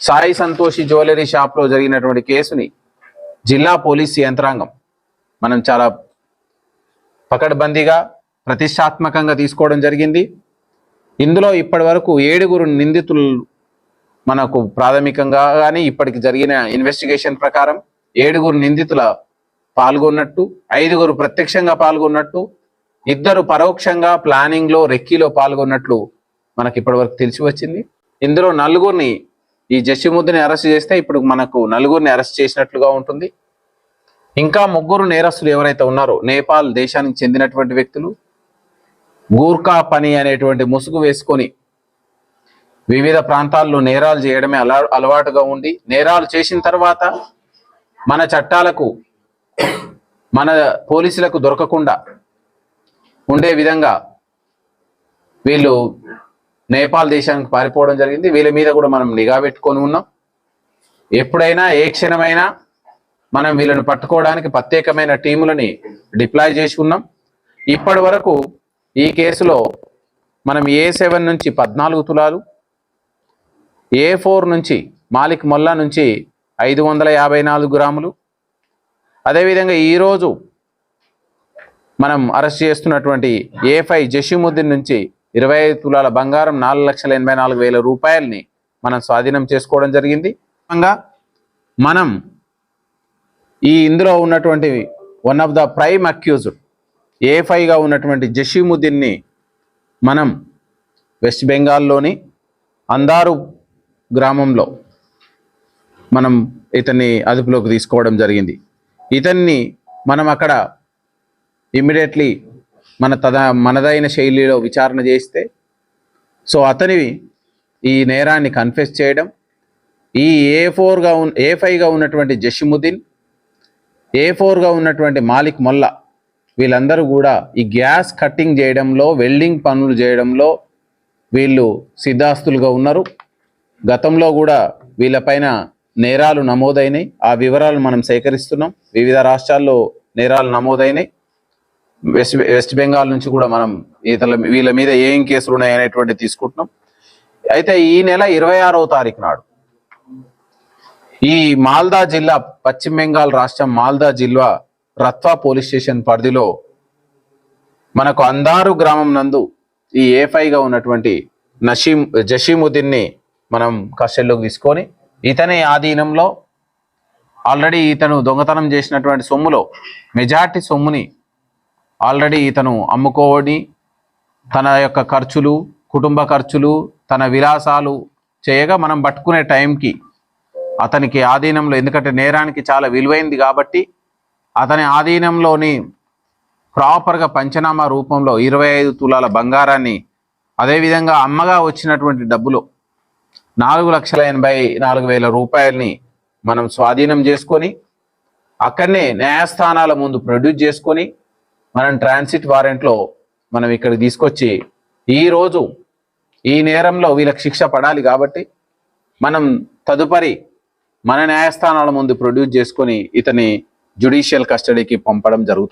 Sai Santoshi jewellery షాప్లో జరిగినటువంటి కేసుని జిల్లా పోలీస్ యంత్రాంగం మనం చాలా పకడ్బందీగా ప్రతిష్టాత్మకంగా తీసుకోవడం జరిగింది. ఇందులో ఇప్పటి వరకు ఏడుగురు నిందితులు మనకు ప్రాథమికంగా కానీ ఇప్పటికి జరిగిన ఇన్వెస్టిగేషన్ ప్రకారం ఏడుగురు నిందితుల పాల్గొన్నట్టు ఐదుగురు ప్రత్యక్షంగా పాల్గొన్నట్టు ఇద్దరు పరోక్షంగా ప్లానింగ్లో రెక్కీలో పాల్గొన్నట్లు మనకి ఇప్పటివరకు తెలిసి వచ్చింది. ఇందులో నలుగురిని ఈ జషిముద్దుని అరెస్ట్ చేస్తే ఇప్పుడు మనకు నలుగురిని అరెస్ట్ చేసినట్లుగా ఉంటుంది. ఇంకా ముగ్గురు నేరస్తులు ఎవరైతే ఉన్నారో నేపాల్ దేశానికి చెందినటువంటి వ్యక్తులు గూర్ఖా పని అనేటువంటి ముసుగు వేసుకొని వివిధ ప్రాంతాల్లో నేరాలు చేయడమే అలా అలవాటుగా ఉండి నేరాలు చేసిన తర్వాత మన చట్టాలకు మన పోలీసులకు దొరకకుండా ఉండే విధంగా వీళ్ళు నేపాల్ దేశానికి పారిపోవడం జరిగింది. వీళ్ళ మీద కూడా మనం నిఘా పెట్టుకొని ఉన్నాం. ఎప్పుడైనా ఏ క్షణమైనా మనం వీళ్ళని పట్టుకోవడానికి ప్రత్యేకమైన టీములని డిప్లాయ్ చేసుకున్నాం. ఇప్పటి వరకు ఈ కేసులో మనం ఏ సెవెన్ నుంచి పద్నాలుగు తులాలు ఏ ఫోర్ నుంచి మాలిక్ మొల్లా నుంచి ఐదు వందల యాభై నాలుగు గ్రాములు. అదేవిధంగా ఈరోజు మనం అరెస్ట్ చేస్తున్నటువంటి ఏ ఫైవ్ జషీముద్దీన్ నుంచి ఇరవై ఐదు తులాల బంగారం నాలుగు లక్షల ఎనభై నాలుగు వేల రూపాయలని మనం స్వాధీనం చేసుకోవడం జరిగింది. మనం ఈ ఇందులో ఉన్నటువంటి one of the prime accused A ఫైవ్గా ఉన్నటువంటి జషీముద్దీన్ని మనం వెస్ట్ బెంగాల్లోని అందారు గ్రామంలో మనం ఇతన్ని అదుపులోకి తీసుకోవడం జరిగింది. ఇతన్ని మనం అక్కడ ఇమ్మీడియట్లీ మన తద మనదైన శైలిలో విచారణ చేస్తే సో అతని ఈ నేరాన్ని కన్ఫెస్ చేయడం ఈ ఏ ఫోర్గా ఉన్ ఏ ఫైవ్గా ఉన్నటువంటి జషిముద్దీన్ ఏ ఫోర్గా ఉన్నటువంటి మాలిక్ మొల్లా వీళ్ళందరూ కూడా ఈ గ్యాస్ కట్టింగ్ చేయడంలో వెల్డింగ్ పనులు చేయడంలో వీళ్ళు సిద్ధాస్తులుగా ఉన్నారు. గతంలో కూడా వీళ్ళపైన నేరాలు నమోదైనాయి. ఆ వివరాలు మనం సేకరిస్తున్నాం. వివిధ రాష్ట్రాల్లో నేరాలు నమోదైనాయి. వెస్ట్ వెస్ట్ బెంగాల్ నుంచి కూడా మనం ఇతల వీళ్ళ మీద ఏం కేసులు ఉన్నాయి అనేటువంటి తీసుకుంటున్నాం. అయితే ఈ నెల ఇరవై ఆరవ తారీఖు నాడు ఈ మాల్దా జిల్లా పశ్చిమ బెంగాల్ రాష్ట్రం మాల్దా జిల్లా రత్వా పోలీస్ స్టేషన్ పరిధిలో మనకు అందారు గ్రామం నందు ఈ ఏఫైగా ఉన్నటువంటి నషీం జషీముద్దీన్ని మనం కస్టడీలోకి తీసుకొని ఇతని ఆధీనంలో ఆల్రెడీ ఇతను దొంగతనం చేసినటువంటి సొమ్ములో మెజార్టీ సొమ్ముని ఆల్రెడీ ఇతను అమ్ముకోని తన యొక్క ఖర్చులు కుటుంబ ఖర్చులు తన విలాసాలు చేయగా మనం పట్టుకునే టైంకి అతనికి ఆధీనంలో ఎందుకంటే నేరానికి చాలా విలువైంది కాబట్టి అతని ఆధీనంలోని ప్రాపర్గా పంచనామా రూపంలో ఇరవై ఐదు తులాల బంగారాన్ని అదేవిధంగా అమ్మగా వచ్చినటువంటి డబ్బులు నాలుగు లక్షల ఎనభై నాలుగు వేల రూపాయలని మనం స్వాధీనం చేసుకొని అక్కడనే న్యాయస్థానాల ముందు ప్రొడ్యూస్ చేసుకొని మనం ట్రాన్సిట్ వారెంట్లో మనం ఇక్కడ తీసుకొచ్చి ఈరోజు ఈ నేరంలో వీళ్ళకి శిక్ష పడాలి కాబట్టి మనం తదుపరి మన న్యాయస్థానాల ముందు ప్రొడ్యూస్ చేసుకొని ఇతని జ్యుడిషియల్ కస్టడీకి పంపడం జరుగుతుంది.